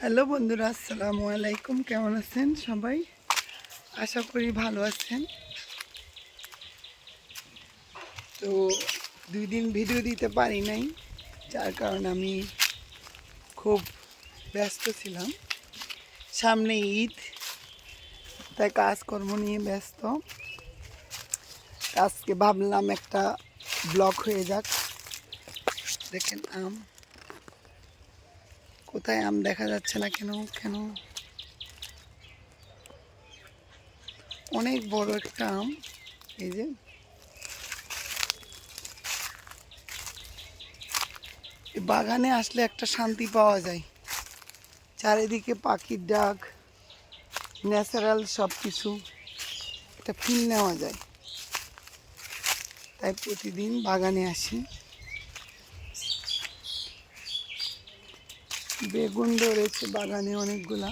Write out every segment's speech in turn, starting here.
Hello বন্ধুরা, আসসালামু আলাইকুম। কেমন আছেন সবাই? আশা করি ভালো আছেন। তো দুই দিন ভিডিও দিতে পারি নাই, যার কারণে আমি খুব ব্যস্ত ছিলাম। সামনে ঈদ, তাই কাজকর্ম নিয়ে ব্যস্ত। আজকে ভাবলাম একটা ব্লগ হয়ে যাক। দেখেন আম। কোথায় আম দেখা যাচ্ছে না কেন কেন? অনেক বড় একটা আম, এই যে। বাগানে আসলে একটা শান্তি পাওয়া যায়। চারিদিকে পাখির ডাক, ন্যাচারাল সব কিছু একটা ফিল নেওয়া যায়। তাই প্রতিদিন বাগানে আসি। বেগুন ধরেছে, বাগানে অনেকগুলা।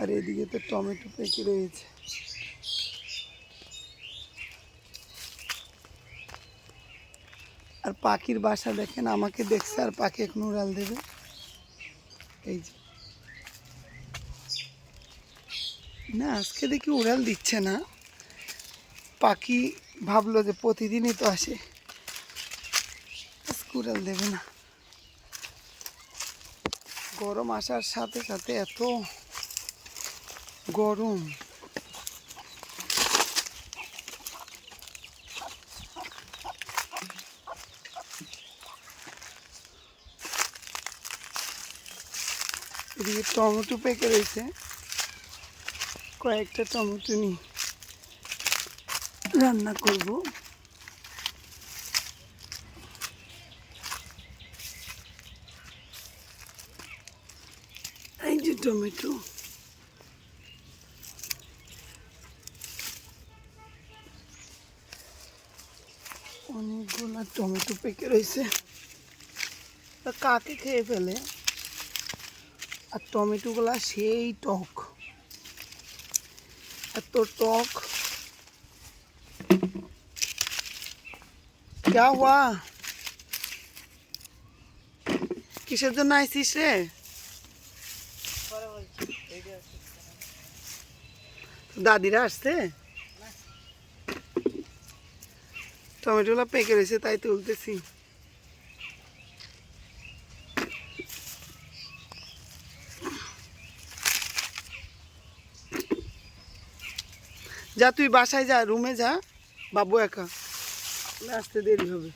আর এদিকে তো টমেটো পেকে রয়েছে। আর পাখির বাসা দেখেন, আমাকে দেখছে আর পাখি এখন উড়াল দেবে। এই যে। না, আজকে দেখি উড়াল দিচ্ছে না। পাখি ভাবলো যে প্রতিদিনই তো আসে। আজকে উড়াল দেবে না। গরম আসার সাথে সাথে এত গরম। এদিকে টমেটো পেকে রয়েছে, কয়েকটা টমেটো নিই রান্না করব। টমেটো। অনেকগুলো টমেটো পেকে রয়েছে। কাকে খেয়ে ফেলে? আর টমেটোগুলা সেই টক। এত টক। যা হওয়া কিসের জন্য আইসিস রে? দাদিরা আসছে? টমেটোগুলো পেকে রয়েছে, তাই তুলতেছি। যা, তুই বাসায় যা, রুমে যা, বাবু একা। আসতে দেরি হবে।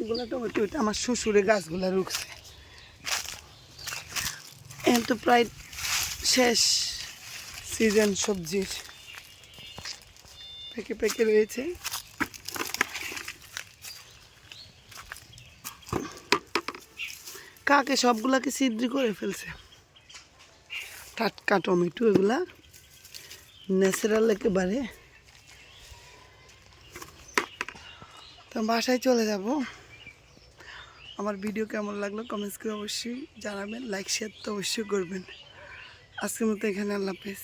এগুলো টমেটো আমার শ্বশুরে গাছগুলা রুখছে। তো প্রায় শেষ সিজন সবজির। পেকে পেকে রয়েছে। কাকে সবগুলাকে ছিদ্রি করে ফেলছে? টাটকা টমেটো এগুলা ন্যাচারাল একেবারে। তো বাসায় চলে যাব। আমার ভিডিও কেমন লাগল কমেন্টস করে অবশ্যই জানাবেন লাইক শেয়ার তো অবশ্যই করবেন। আজকের মতো এখানে আল্লাহ হাফেজ।